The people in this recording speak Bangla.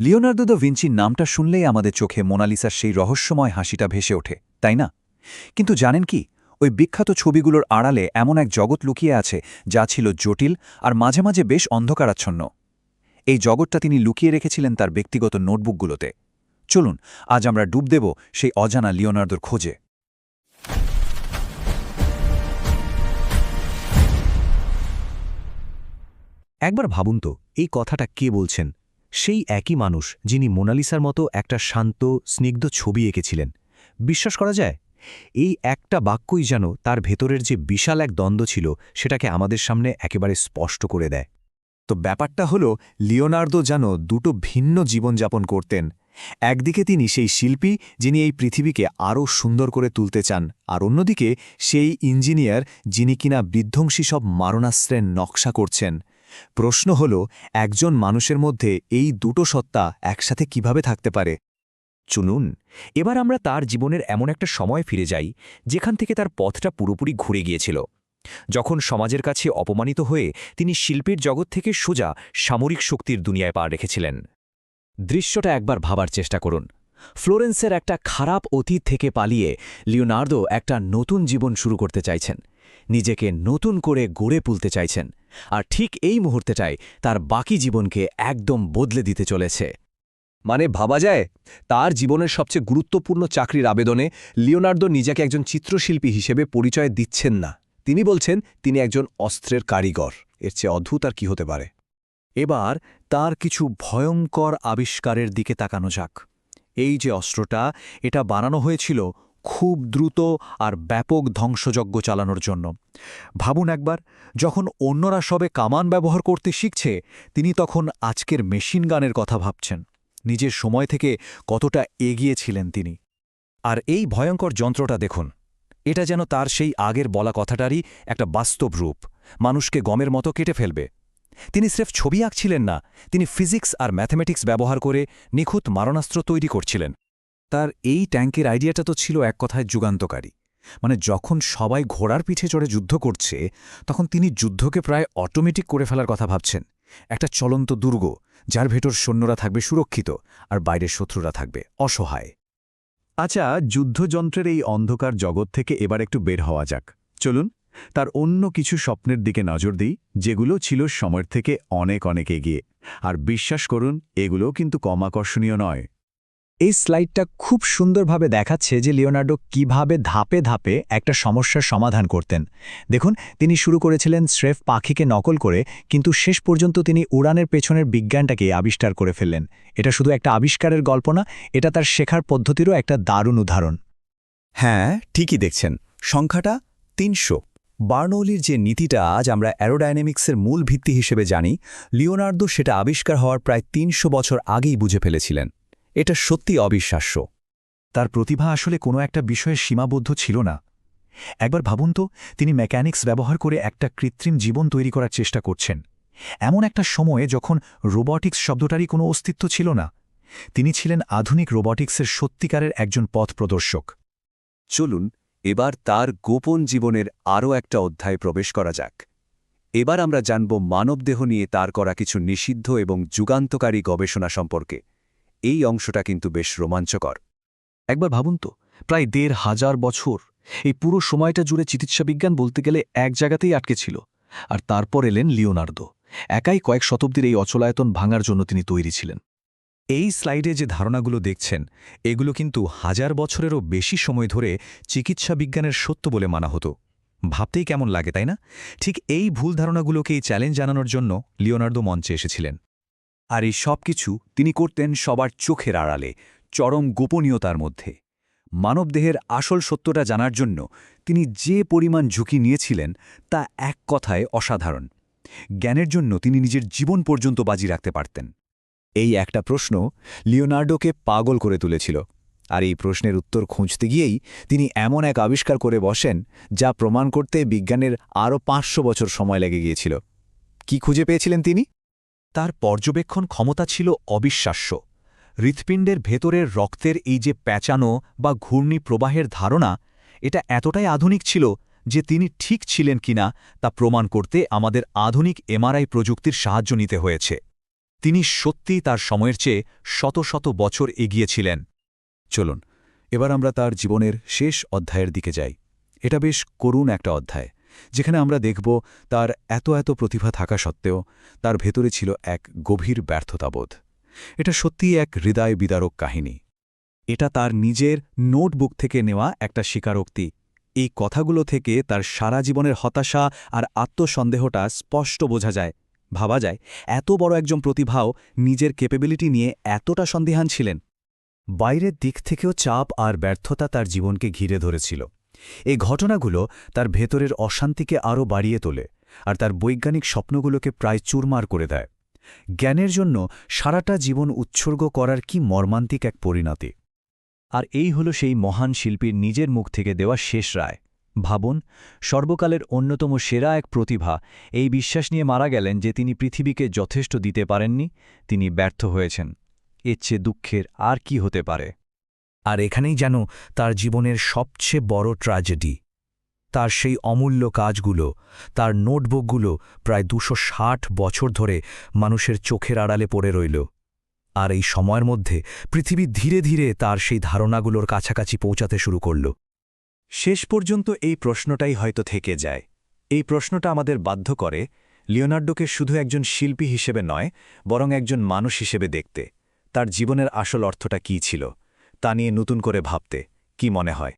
লিওনার্দো দ্য ভিঞ্চির নামটা শুনলেই আমাদের চোখে মোনালিসার সেই রহস্যময় হাসিটা ভেসে ওঠে, তাই না? কিন্তু জানেন কি, ওই বিখ্যাত ছবিগুলোর আড়ালে এমন এক জগৎ লুকিয়ে আছে যা ছিল জটিল আর মাঝে মাঝে বেশ অন্ধকারাচ্ছন্ন। এই জগৎটা তিনি লুকিয়ে রেখেছিলেন তার ব্যক্তিগত নোটবুকগুলোতে। চলুন, আজ আমরা ডুব দেব সেই অজানা লিওনার্দোর খোঁজে। একবার ভাবুন তো, এই কথাটা কে বলছেন? সেই একই মানুষ যিনি মোনালিসার মতো একটা শান্ত, স্নিগ্ধ ছবি এঁকেছিলেন। বিশ্বাস করা যায়? এই একটা বাক্যই যেন তার ভেতরের যে বিশাল এক দ্বন্দ্ব ছিল, সেটাকে আমাদের সামনে একেবারে স্পষ্ট করে দেয়। তো ব্যাপারটা হলো, লিওনার্দো যেন দুটো ভিন্ন জীবনযাপন করতেন। একদিকে তিনি সেই শিল্পী, যিনি এই পৃথিবীকে আরও সুন্দর করে তুলতে চান, আর অন্যদিকে সেই ইঞ্জিনিয়ার, যিনি কিনা বিধ্বংসী সব মারণাস্ত্রের নকশা করছেন। প্রশ্ন হল, একজন মানুষের মধ্যে এই দুটো সত্তা একসাথে কীভাবে থাকতে পারে? চুনুন এবার আমরা তার জীবনের এমন একটা সময় ফিরে যাই, যেখান থেকে তার পথটা পুরোপুরি ঘুরে গিয়েছিল। যখন সমাজের কাছে অপমানিত হয়ে তিনি শিল্পের জগৎ থেকে সোজা সামরিক শক্তির দুনিয়ায় পা রেখেছিলেন। দৃশ্যটা একবার ভাবার চেষ্টা করুন। ফ্লোরেন্সের একটা খারাপ অতীত থেকে পালিয়ে লিওনার্দো একটা নতুন জীবন শুরু করতে চাইছেন। নিজেকে নতুন করে গড়ে তুলতে চাইছেন। আর ঠিক এই মুহূর্তেটাই তার বাকি জীবনকে একদম বদলে দিতে চলেছে। মানে ভাবা যায়, তার জীবনের সবচেয়ে গুরুত্বপূর্ণ চাকরির আবেদনে লিওনার্দো নিজেকে একজন চিত্রশিল্পী হিসেবে পরিচয় দিচ্ছেন না। তিনি বলছেন, তিনি একজন অস্ত্রের কারিগর। এর চেয়ে অদ্ভুত আর কি হতে পারে? এবার তার কিছু ভয়ঙ্কর আবিষ্কারের দিকে তাকানো যাক। এই যে অস্ত্রটা, এটা বানানো হয়েছিল খুব দ্রুত আর ব্যাপক ধ্বংসযজ্ঞ চালানোর জন্য। ভাবুন একবার, যখন অন্যরা সবে কামান ব্যবহার করতে শিখছে, তিনি তখন আজকের মেশিন গানের কথা ভাবছেন। নিজের সময় থেকে কতটা এগিয়ে ছিলেন তিনি। আর এই ভয়ঙ্কর যন্ত্রটা দেখুন, এটা যেন তার সেই আগের বলা কথাটারই একটা বাস্তব রূপ। মানুষকে গমের মতো কেটে ফেলবে। তিনি স্রেফ ছবি আঁকছিলেন না, তিনি ফিজিক্স আর ম্যাথমেটিক্স ব্যবহার করে নিখুঁত মারণাস্ত্র তৈরি করছিলেন। তার এই ট্যাঙ্কের আইডিয়াটা তো ছিল এক কথায় যুগান্তকারী। মানে যখন সবাই ঘোড়ার পিঠে চড়ে যুদ্ধ করছে, তখন তিনি যুদ্ধকে প্রায় অটোমেটিক করে ফেলার কথা ভাবছেন। একটা চলন্ত দুর্গ, যার ভেতর সৈন্যরা থাকবে সুরক্ষিত আর বাইরের শত্রুরা থাকবে অসহায়। আচ্ছা যুদ্ধযন্ত্রের এই অন্ধকার জগৎ থেকে এবার একটু বের হওয়া যাক। চলুন, তার অন্য কিছু স্বপ্নের দিকে নজর দিই, যেগুলো ছিল সময়ের থেকে অনেক অনেক এগিয়ে। আর বিশ্বাস করুন, এগুলোও কিন্তু কম আকর্ষণীয় নয়। এই স্লাইডটা খুব সুন্দরভাবে দেখাচ্ছে যে লিওনার্ডো কীভাবে ধাপে ধাপে একটা সমস্যার সমাধান করতেন। দেখুন, তিনি শুরু করেছিলেন স্রেফ পাখিকে নকল করে, কিন্তু শেষ পর্যন্ত তিনি উড়ানের পেছনের বিজ্ঞানটাকে আবিষ্কার করে ফেললেন। এটা শুধু একটা আবিষ্কারের গল্প না, এটা তার শেখার পদ্ধতিরও একটা দারুণ উদাহরণ। হ্যাঁ ঠিকই দেখছেন। সংখ্যাটা তিনশো। বার্নৌলির যে নীতিটা আজ আমরা অ্যারোডাইনামিক্সের মূল ভিত্তি হিসেবে জানি, লিওনার্দো সেটা আবিষ্কার হওয়ার প্রায় তিনশো বছর আগেই বুঝে ফেলেছিলেন। এটা সত্যি অবিশ্বাস্য। তার প্রতিভা আসলে কোনো একটা বিষয়ে সীমাবদ্ধ ছিল না। একবার ভাবুন তো, তিনি মেকানিক্স ব্যবহার করে একটা কৃত্রিম জীবন তৈরি করার চেষ্টা করছেন। এমন একটা সময়ে যখন রোবটিক্স শব্দটারই কোনো অস্তিত্ব ছিল না, তিনি ছিলেন আধুনিক রোবটিক্সের সত্যিকারের একজন পথ প্রদর্শক। চলুন, এবার তার গোপন জীবনের আরও একটা অধ্যায় প্রবেশ করা যাক। এবার আমরা জানব মানবদেহ নিয়ে তার করা কিছু নিষিদ্ধ এবং যুগান্তকারী গবেষণা সম্পর্কে। এই অংশটা কিন্তু বেশ রোমাঞ্চকর। একবার ভাবুন তো, প্রায় দেড় হাজার বছর এই পুরো সময়টা জুড়ে চিকিৎসা বিজ্ঞান বলতে গেলে এক জায়গাতেই আটকে ছিল, আর তারপর এলেন লিওনার্দো। একাই কয়েক শতাব্দীর এই অচলায়তন ভাঙার জন্য তিনি তৈরি ছিলেন। এই স্লাইডে যে ধারণাগুলো দেখছেন, এগুলো কিন্তু হাজার বছরেরও বেশি সময় ধরে চিকিৎসা বিজ্ঞানের সত্য বলে মানা হতো। ভাবতেই কেমন লাগে, তাই না? ঠিক এই ভুল ধারণাগুলোকেই চ্যালেঞ্জ জানানোর জন্য লিওনার্দো মঞ্চে এসেছিলেন। আর এই সব কিছু তিনি করতেন সবার চোখের আড়ালে, চরম গোপনীয়তার মধ্যে। মানবদেহের আসল সত্যটা জানার জন্য তিনি যে পরিমাণ ঝুঁকি নিয়েছিলেন তা এক কথায় অসাধারণ। জ্ঞানের জন্য তিনি নিজের জীবন পর্যন্ত বাজি রাখতে পারতেন। এই একটা প্রশ্ন লিওনার্ডোকে পাগল করে তুলেছিল, আর এই প্রশ্নের উত্তর খুঁজতে গিয়েই তিনি এমন এক আবিষ্কার করে বসেন যা প্রমাণ করতে বিজ্ঞানের আরও পাঁচশো বছর সময় লেগে গিয়েছিল। কি খুঁজে পেয়েছিলেন তিনি? তার পর্যবেক্ষণ ক্ষমতা ছিল অবিশ্বাস্য। হৃৎপিণ্ডের ভেতরের রক্তের এই যে প্যাঁচানো বা ঘূর্ণি প্রবাহের ধারণা, এটা এতটাই আধুনিক ছিল যে তিনি ঠিক ছিলেন কিনা তা প্রমাণ করতে আমাদের আধুনিক এমআরআই প্রযুক্তির সাহায্য নিতে হয়েছে। তিনি সত্যিই তার সময়ের চেয়ে শত শত বছর এগিয়েছিলেন চলুন, এবার আমরা তার জীবনের শেষ অধ্যায়ের দিকে যাই। এটা বেশ করুণ একটা অধ্যায়। যেখানে আমরা দেখব তার এত এত প্রতিভা থাকা সত্ত্বেও তার ভেতরে ছিল এক গভীর ব্যর্থতাবোধ। এটা সত্যিই এক হৃদয় বিদারক কাহিনী। এটা তার নিজের নোটবুক থেকে নেওয়া একটা স্বীকারোক্তি। এই কথাগুলো থেকে তার সারা জীবনের হতাশা আর আত্মসন্দেহটা স্পষ্ট বোঝা যায়, ভাবা যায়, এত বড় একজন প্রতিভাও নিজের ক্যাপেবিলিটি নিয়ে এতটা সন্দেহান ছিলেন। বাইরের দিক থেকেও চাপ আর ব্যর্থতা তার জীবনকে ঘিরে ধরেছিল। এই ঘটনাগুলো তার ভেতরের অশান্তিকে আরও বাড়িয়ে তোলে আর তার বৈজ্ঞানিক স্বপ্নগুলোকে প্রায় চুরমার করে দেয়। জ্ঞানের জন্য সারাটা জীবন উৎসর্গ করার কি মর্মান্তিক এক পরিণতি? আর এই হল সেই মহান শিল্পীর নিজের মুখ থেকে দেওয়া শেষ রায়। ভাবুন, সর্বকালের অন্যতম সেরা এক প্রতিভা এই বিশ্বাস নিয়ে মারা গেলেন যে তিনি পৃথিবীকে যথেষ্ট দিতে পারেননি, তিনি ব্যর্থ হয়েছেন। এর চেয়ে দুঃখের আর কি হতে পারে? আর এখানেই যেন তার জীবনের সবচেয়ে বড় ট্র্যাজেডি। তার সেই অমূল্য কাজগুলো, তার নোটবুকগুলো প্রায় দুশো বছর ধরে মানুষের চোখের আড়ালে পড়ে রইল। আর এই সময়ের মধ্যে পৃথিবী ধীরে ধীরে তার সেই ধারণাগুলোর কাছাকাছি পৌঁছাতে শুরু করল। শেষ পর্যন্ত এই প্রশ্নটাই হয়তো থেকে যায়। এই প্রশ্নটা আমাদের বাধ্য করে লিওনার্ডোকে শুধু একজন শিল্পী হিসেবে নয়, বরং একজন মানুষ হিসেবে দেখতে। তার জীবনের আসল অর্থটা কী ছিল? তা নিয়ে নতুন করে ভাবতে কি মনে হয়?